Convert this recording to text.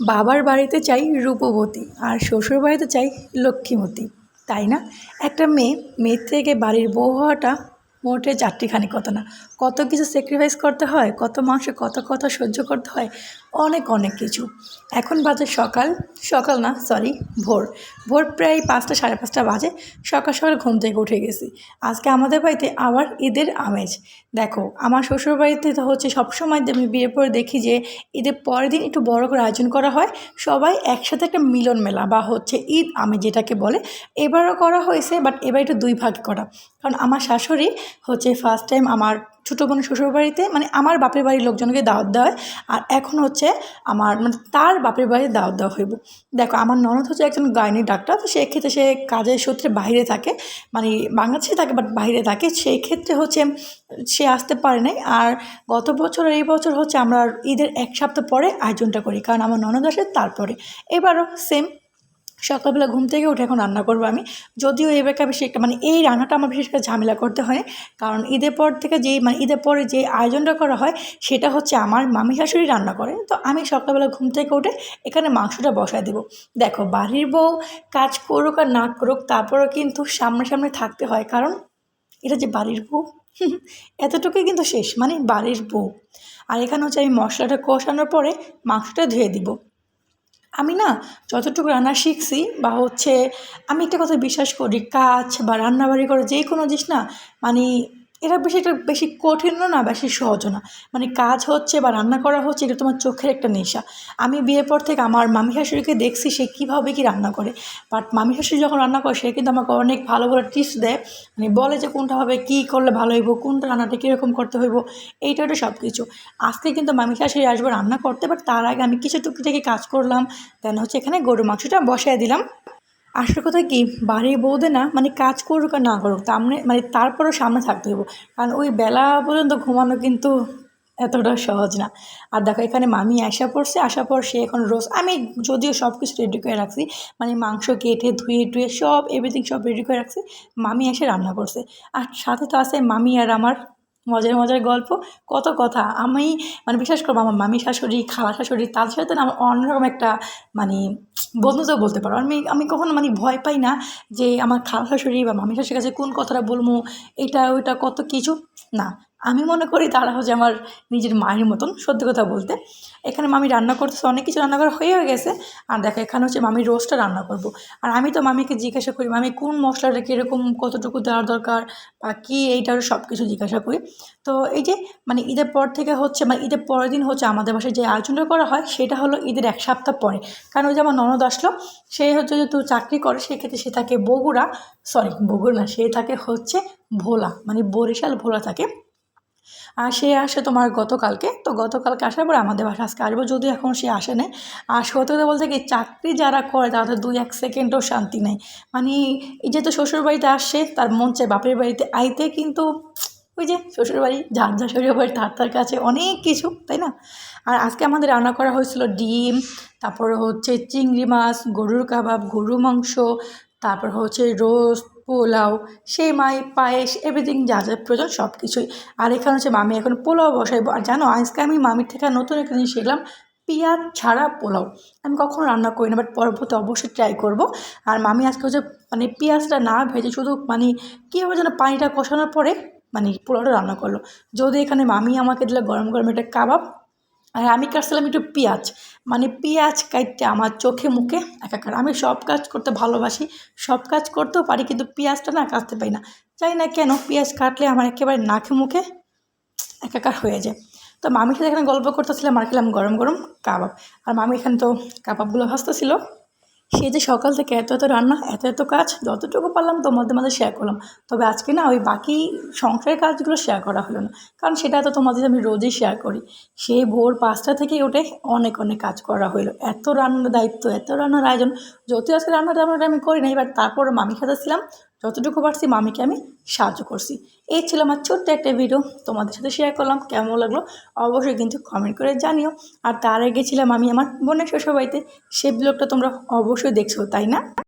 বাবার বাড়িতে চাই রূপবতী আর শ্বশুর বাড়িতে চাই লক্ষ্মীমতী, তাই না? একটা মেয়ে, মেয়ের থেকে বাড়ির বউ হওয়াটা মোটে চারটিখানি কথা না? কত কিছু স্যাক্রিফাইস করতে হয়, কত মানুষের কত কথা সহ্য করতে হয়, অনেক অনেক কিছু। এখন বাজে সকাল সকাল না সরি ভোর। ভোর প্রায় পাঁচটা, সাড়ে পাঁচটা বাজে, সকাল সকাল ঘুম থেকে উঠে গেছি। আজকে আমাদের বাড়িতে আবার ঈদের আমেজ। দেখো, আমার শ্বশুর বাড়িতে তো হচ্ছে সবসময় আমি বিয়ের পরে দেখি যে, ঈদের পরের দিন একটু বড় করে আয়োজন করা হয়, সবাই একসাথে একটা মিলন মেলা বা হচ্ছে ঈদ আমেজ যেটাকে বলে, এবারও করা হয়েছে বাট এবার একটু দুই ভাগ করা। কারণ আমার শাশুড়ি হচ্ছে ফার্স্ট টাইম আমার ছোটো বোনের শ্বশুরবাড়িতে মানে আমার বাপের বাড়ির লোকজনকে দাওয়াত দেওয়া হয় আর এখন হচ্ছে আমার মানে তার বাপের বাড়ির দাওয়াত দেওয়া হইব। দেখো, আমার ননদ হচ্ছে একজন গাইনি ডাক্তার, তো সেক্ষেত্রে সে কাজের সূত্রে বাইরে থাকে মানে বাংলাদেশে থাকে বাট বাইরে থাকে সেই ক্ষেত্রে হচ্ছে সে আসতে পারে নাই, আর গত বছর এই বছর হচ্ছে আমরা ঈদের এক সপ্তাহ পরে আয়োজনটা করি, কারণ আমার ননদ আসে তারপরে। এবারও সেম সকালবেলা ঘুম থেকে উঠে এখন রান্না করব আমি। যদিও এবারকে বেশি একটা মানে এই রান্নাটা আমার বিশেষ করে ঝামেলা করতে হয়। কারণ ঈদের পর থেকে যেই মানে ঈদের পরে যে আয়োজনটা করা হয়, সেটা হচ্ছে আমার মামি শাশুড়ি রান্না করে। তো আমি সকালবেলা ঘুম থেকে উঠে এখানে মাংসটা বসায় দেবো। দেখো, বাড়ির বউ কাজ করুক আর না করুক, তারপরেও কিন্তু সামনে সামনে থাকতে হয়। কারণ এটা যে বাড়ির বউ, এতটুকুই কিন্তু শেষ। মানে বাড়ির বউ। আর এখানে হচ্ছে আমি মশলাটা কষানোর পরে মাংসটা ধুয়ে দিব। আমি না যতটুকু রান্না শিখছি বা হচ্ছে আমি একটা কথা বিশ্বাস করি, কাজ বা রান্নাবাড়ি করে যে কোনো জিনিস না মানে এটা বেশি একটা বেশি কঠিনও না বেশি সহজও না। মানে কাজ হচ্ছে বা রান্না করা হচ্ছে, এটা তোমার চোখের একটা নেশা। আমি বিয়ের পর থেকে আমার মামি শাশুড়িকে দেখছি, সে কীভাবে কি রান্না করে। বাট মামি শাশুড়ি যখন রান্না করে, সে কিন্তু আমাকে অনেক ভালো ভালো টিপস দেয়। মানে বলে যে কোনটা হবে, কী করলে ভালো হইব, কোনটা রান্নাটা কীরকম করতে হইব, এইটা ওটা সব কিছু আজকে কিন্তু মামি শাশুড়ি আসব রান্না করতে, বাট তার আগে আমি কিছু টুকি থেকে কাজ করলাম। দেন হচ্ছে এখানে গরু মাংসটা বসায় দিলাম। আসল কথা কি? বাড়ির বউদের না মানে কাজ করুক আর না করুক, তামনে মানে তারপরেও সামনে থাকতে হইব। কারণ ওই বেলা পর্যন্ত ঘুমানো কিন্তু এতটা সহজ না। আর দেখো এখানে মামি আসা পড়ছে, আসার পর সে এখন রোজ, আমি যদিও সব কিছু রেডি করে রাখছি মানে মাংস কেটে ধুয়ে টুয়ে সব এভরিথিং সব রেডি করে রাখছি, মামি এসে রান্না করছে। আর সাথে তো আছে মামি আর আমার মজার মজার গল্প, কত কথা। আমি মানে বিশ্বাস করব, আমার মামি শাশুড়ি, খালা শাশুড়ি তাদের সাথে আমার অন্যরকম একটা মানে বন্ধুত্ব বলতে পারো। আমি আমি কখনো মানে ভয় পাই না যে আমার খালা শাশুড়ি বা মামি শাশুড়ির কাছে কোন কথাটা বলব, এটা, ওইটা কত কিছু। না আমি মনে করি তারা হচ্ছে আমার নিজের মায়ের মতন, সত্যি কথা বলতে। এখানে মামি রান্না করতেছে, অনেক কিছু রান্না করা হয়ে গেছে। আর দেখো, এখানে হচ্ছে মামি রোস্টটা রান্না করব। আর আমি তো মামিকে জিজ্ঞাসা করি, মামি, কোন মশলাটা কীরকম, কতটুকু দেওয়ার দরকার? বা কী এইটারও সব কিছু জিজ্ঞাসা করি। তো এই যে মানে ঈদের পর থেকে হচ্ছে মানে ঈদের পরের দিন হচ্ছে আমাদের বাসায় যে আয়োজনটা করা হয়, সেটা হলো ঈদের এক সপ্তাহ পরে। কারণ ওই যে আমার ননদ আসলো, সে হচ্ছে যেহেতু চাকরি করে, সেক্ষেত্রে সে থাকে বগুড়া সরি বগুড়া না, সে থাকে হচ্ছে ভোলা মানে বরিশাল ভোলা থাকে। আর সে আসে তোমার গতকালকে। তো গতকালকে আসার পরে আমাদের বাসা আজকে আসব। যদিও এখন সে আসে নেই। আর সত্যি কথা বলতে কি, চাকরি যারা করে তাদের দুই এক সেকেন্ডও শান্তি নেই। মানে এই যেহেতু শ্বশুরবাড়িতে আসছে তার মন চায় বাপের বাড়িতে আইতে, কিন্তু ওই যে শ্বশুরবাড়ি, যার যা শ্বশুরবাড়ি, তার তার কাছে অনেক কিছু, তাই না? আর আজকে আমাদের রান্না করা হয়েছিল ডিম, তারপরে হচ্ছে চিংড়ি মাছ, গরুর কাবাব গরু মাংস, তারপর হচ্ছে রোস্ট পোলাও, সেমাই, পায়েস এভরিথিং যা যা প্রয়োজন সব কিছুই আর এখানে হচ্ছে মামি এখন পোলাও বসাইবো আর জানো, আজকে আমি মামির থেকে নতুন একটা জিনিস শিখলাম, পেঁয়াজ ছাড়া পোলাও। আমি কখনো রান্না করি না বাট পরবর্তী অবশ্যই ট্রাই করব। আর মামি আজকে হচ্ছে মানে পেঁয়াজটা না ভেজে শুধু মানে কীভাবে যেন পানিটা কষানোর পরে মানে পোলাওটা রান্না করল। যদি এখানে মামি আমাকে দিলে গরম গরম একটা কাবাব আর আমি কাটছিলাম একটু পেঁয়াজ। মানে পেঁয়াজ কাটতে আমার চোখে, মুখে একাকার। আমি সব কাজ করতে ভালোবাসি, সব কাজ করতেও পারি কিন্তু পেঁয়াজটা না কাটতে পারি না। জানি না কেন, পেঁয়াজ কাটলে আমার একেবারে নাকে, মুখে একাকার হয়ে যায়। তো মামির সাথে এখানে গল্প করতেছিলাম, আর খেলাম গরম গরম কাবাব। আর মামি এখানে তো কাবাবগুলো ভাজতেছিল। সে যে সকাল থেকে এত এত রান্না, এত এত কাজ, যতটুকু পারলাম তোমাদের মধ্যে শেয়ার করলাম। তবে আজকে না ওই বাকি সংসারের কাজগুলো শেয়ার করা হলো না। কারণ সেটা তো তোমাদের আমি রোজই শেয়ার করি। সেই ভোর পাঁচটা থেকে ওঠে অনেক অনেক কাজ করা হলো। এত রান্নার দায়িত্ব, এত রান্নার আয়োজন। যদিও আজকে রান্না টান্নাটা আমি করি নাই এবার তারপর মামি খাতে ছিলাম। যতটুকু পারছি মামিকে আমি সাহায্য করছি। এই ছিল আমার ছোট্ট একটা ভিডিও তোমাদের সাথে শেয়ার করলাম, কেমন লাগল অবশ্যই কিন্তু কমেন্ট করে জানিও। আর তার আগে ছিলাম আমি আমার বোনের শ্বশুর বাড়িতে সে ব্লগটা তোমরা অবশ্যই দেখছ, তাই না?